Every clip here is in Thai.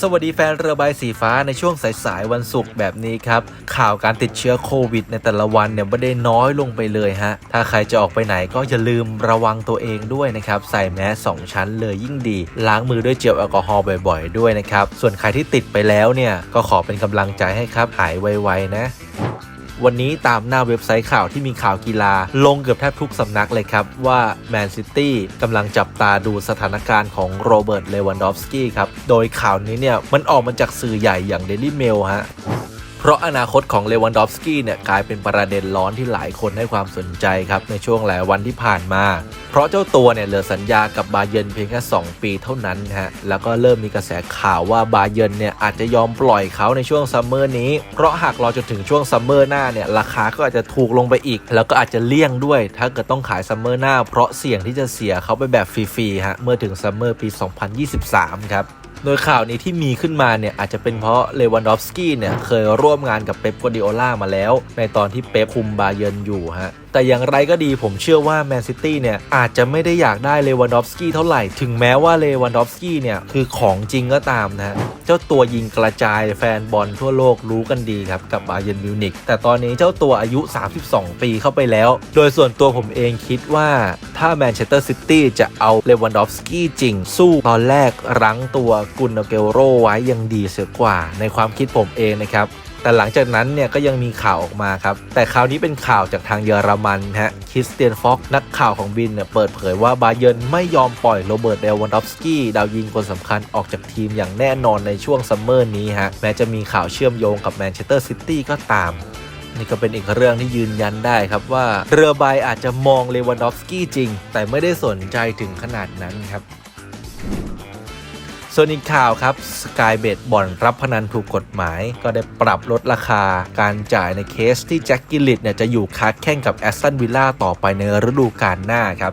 สวัสดีแฟนเรือใบสีฟ้าในช่วงสายๆวันศุกร์แบบนี้ครับ ข่าวการติดเชื้อโควิดในแต่ละวันเนี่ยไม่ได้น้อยลงไปเลยฮะ ถ้าใครจะออกไปไหนก็อย่าลืมระวังตัวเองด้วยนะครับ ใส่แมสสองชั้นเลยยิ่งดี ล้างมือด้วยเจลแอลกอฮอล์บ่อยๆ ด้วยนะครับ ส่วนใครที่ติดไปแล้วเนี่ยก็ขอเป็นกำลังใจให้ครับหายไวๆนะ วันนี้ตามหน้าเว็บไซต์ข่าวที่มีข่าวกีฬา ลงเกือบแทบทุกสำนักเลยครับ ว่าแมนซิตี้กำลังจับตาดูสถานการณ์ของโรเบิร์ตเลวันดอฟสกี้ครับ โดยข่าวนี้เนี่ย มันออกมาจากสื่อใหญ่อย่างเดลี่เมลฮะ เพราะอนาคตของเลวันดอฟสกี้เนี่ยกลายเป็นประเด็นร้อนที่หลายคนให้ความสนใจครับในช่วงหลายวันที่ผ่านมา เพราะเจ้าตัวเนี่ยเหลือสัญญากับบาเยิร์นเพียงแค่ 2 ปีเท่านั้นฮะแล้วก็เริ่มมีกระแสข่าวว่าบาเยิร์นเนี่ยอาจจะยอมปล่อยเขาในช่วงซัมเมอร์นี้ เพราะหากรอจนถึงช่วงซัมเมอร์หน้าเนี่ยราคาก็อาจจะถูกลงไปอีก แล้วก็อาจจะเลี่ยงด้วย ถ้าเกิดต้องขายซัมเมอร์หน้า เพราะเสี่ยงที่จะเสียเขาไปแบบฟรีๆฮะเมื่อถึงซัมเมอร์ปี 2023 ครับ โดยข่าวนี้ที่มีขึ้นมาเนี่ยอาจจะเป็นเพราะเลวันดอฟสกี้เนี่ยเคยร่วมงานกับเป๊ปกัวดิโอล่ามาแล้ว ในตอนที่เป๊ปคุมบาเยิร์นอยู่ฮะแต่อย่างไรก็ดีผมเชื่อว่าแมนซิตี้เนี่ยอาจจะไม่ได้อยากได้เลวันดอฟสกี้เท่าไหร่ ถึงแม้ว่าเลวันดอฟสกี้เนี่ยคือของจริงก็ตามนะฮะ เจ้าตัวยิงกระจายแฟนบอลทั่วโลกรู้กันดีครับ กับบาเยนมิวนิกแต่ตอนนี้เจ้าตัวอายุ 32 ปีเข้าไปแล้ว โดยส่วนตัวผมเองคิดว่าถ้าแมนเชสเตอร์ซิตี้จะเอาเลวันดอฟสกี้จริง สู้ตอนแรกรั้งตัวกุนเกลโรไว้ยังดีเสียกว่าในความคิดผมเองนะครับ แต่หลังจากนั้นเนี่ยก็ยังมีข่าวออกมาครับ แต่คราวนี้เป็นข่าวจากทางเยอรมันฮะคริสเตียนฟ็อกนักข่าวของบินเนี่ยเปิดเผยว่าบาเยิร์นไม่ยอมปล่อยโรเบิร์ตเดลวันดอฟสกี้ดาวยิงคนสำคัญออกจากทีมอย่างแน่นอนในช่วงซัมเมอร์นี้ฮะแม้จะมีข่าวเชื่อมโยงกับแมนเชสเตอร์ซิตี้ก็ตามนี่ก็เป็นอีกเรื่องที่ยืนยันได้ครับว่าเรือใบอาจจะมองเลวันดอฟสกี้จริง แต่ไม่ได้สนใจถึงขนาดนั้นครับ ส่วนอีกข่าวครับสกายเบดบ่อนรับพนันถูกกฎหมาย ก็ได้ปรับลดราคาการจ่ายในเคสที่แจ็คกิลลิตเนี่ยจะอยู่คัดแข่งกับแอสตันวิลล่าต่อไปในฤดูกาลหน้าครับ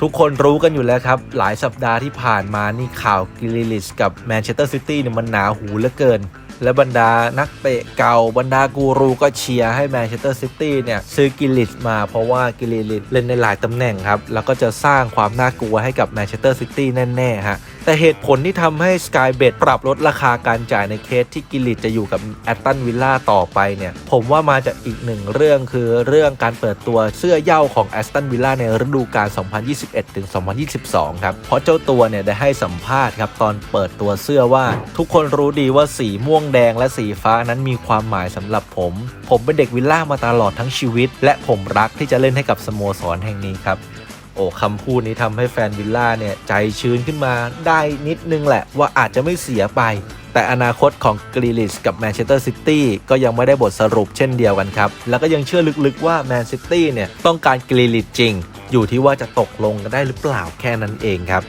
ทุกคนรู้กันอยู่แล้วครับ หลายสัปดาห์ที่ผ่านมานี่ข่าวกิลลิชกับแมนเชสเตอร์ซิตี้เนี่ยมันหนาหูเหลือเกิน และบรรดานักเตะเก่าบรรดากูรูก็เชียร์ให้แมนเชสเตอร์ซิตี้เนี่ยซื้อกิลลิชมาเพราะว่ากิลลิชเล่นในหลายตำแหน่งครับ แล้วก็จะสร้างความน่ากลัวให้กับแมนเชสเตอร์ซิตี้แน่ๆฮะแต่เหตุผลที่ทำให้ Sky Bet ปรับลดราคาการจ่ายในเคสที่กิลลิชจะอยู่กับแอตตันวิลล่าต่อไปเนี่ย ผมว่ามาจากอีกหนึ่งเรื่องคือเรื่องการเปิดตัวเสื้อเย่าของแอสตันวิลล่าในฤดูกาล 2021ถึง2022 ครับ เพราะเจ้าตัวเนี่ยได้ให้สัมภาษณ์ครับตอนเปิดตัวเสื้อว่าทุกคนรู้ดีว่าสีม่วงแดงและสีฟ้านั้นมีความหมายสำหรับผม ผมเป็นเด็กวิลล่ามาตลอดทั้งชีวิต และผมรักที่จะเล่นให้กับสโมสรแห่งนี้ครับโอ้คำพูดนี้ทำให้แฟนวิลล่าเนี่ยใจชื้นขึ้นมาได้นิดนึงแหละว่าอาจจะไม่เสียไป แต่อนาคตของกรีลิชกับแมนเชสเตอร์ซิตี้ก็ยังไม่ได้บทสรุปเช่นเดียวกันครับ แล้วก็ยังเชื่อลึกๆว่าแมนซิตี้เนี่ยต้องการกรีลิชจริง อยู่ที่ว่าจะตกลงกันได้หรือเปล่าแค่นั้นเองครับ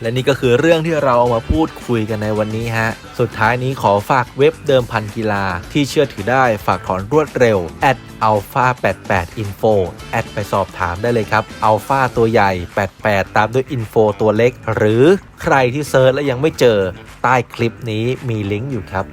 และนี่ก็คือเรื่องที่เราเอามาพูดคุยกันในวันนี้ฮะ สุดท้ายนี้ขอฝากเว็บเดิมพันกีฬาที่เชื่อถือได้ฝากถอนรวดเร็ว alpha 88 info แอดไปสอบถามได้เลยครับ alpha ตัวใหญ่ 88 ตามด้วย info ตัวเล็ก หรือใครที่เซิร์ชแล้วยังไม่เจอใต้คลิปนี้มีลิงก์อยู่ครับ